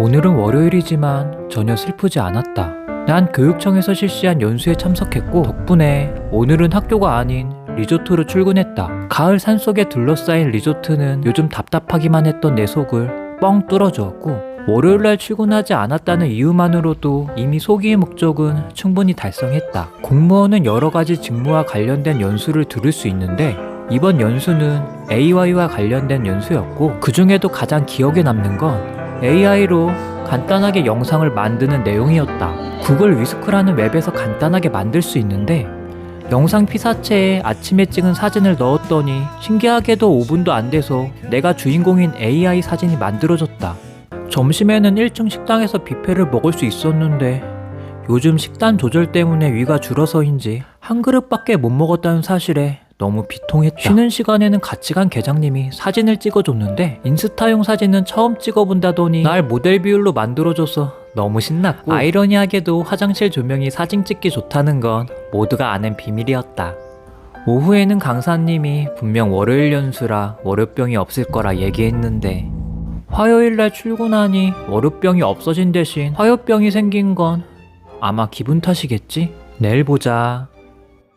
오늘은 월요일이지만 전혀 슬프지 않았다. 난 교육청에서 실시한 연수에 참석했고 덕분에 오늘은 학교가 아닌 리조트로 출근했다. 가을 산속에 둘러싸인 리조트는 요즘 답답하기만 했던 내 속을 뻥 뚫어주었고 월요일날 출근하지 않았다는 이유만으로도 이미 소기의 목적은 충분히 달성했다. 공무원은 여러 가지 직무와 관련된 연수를 들을 수 있는데 이번 연수는 AI와 관련된 연수였고 그 중에도 가장 기억에 남는 건 AI로 간단하게 영상을 만드는 내용이었다. 구글 위스크라는 웹에서 간단하게 만들 수 있는데 영상 피사체에 아침에 찍은 사진을 넣었더니 신기하게도 5분도 안 돼서 내가 주인공인 AI 사진이 만들어졌다. 점심에는 1층 식당에서 뷔페를 먹을 수 있었는데 요즘 식단 조절 때문에 위가 줄어서인지 한 그릇밖에 못 먹었다는 사실에 너무 비통했다. 쉬는 시간에는 같이 간 계장님이 사진을 찍어줬는데 인스타용 사진은 처음 찍어본다더니 날 모델 비율로 만들어줘서 너무 신났고 아이러니하게도 화장실 조명이 사진 찍기 좋다는 건 모두가 아는 비밀이었다. 오후에는 강사님이 분명 월요일 연수라 월요병이 없을 거라 얘기했는데 화요일날 출근하니 월요병이 없어진 대신 화요병이 생긴 건 아마 기분 탓이겠지? 내일 보자.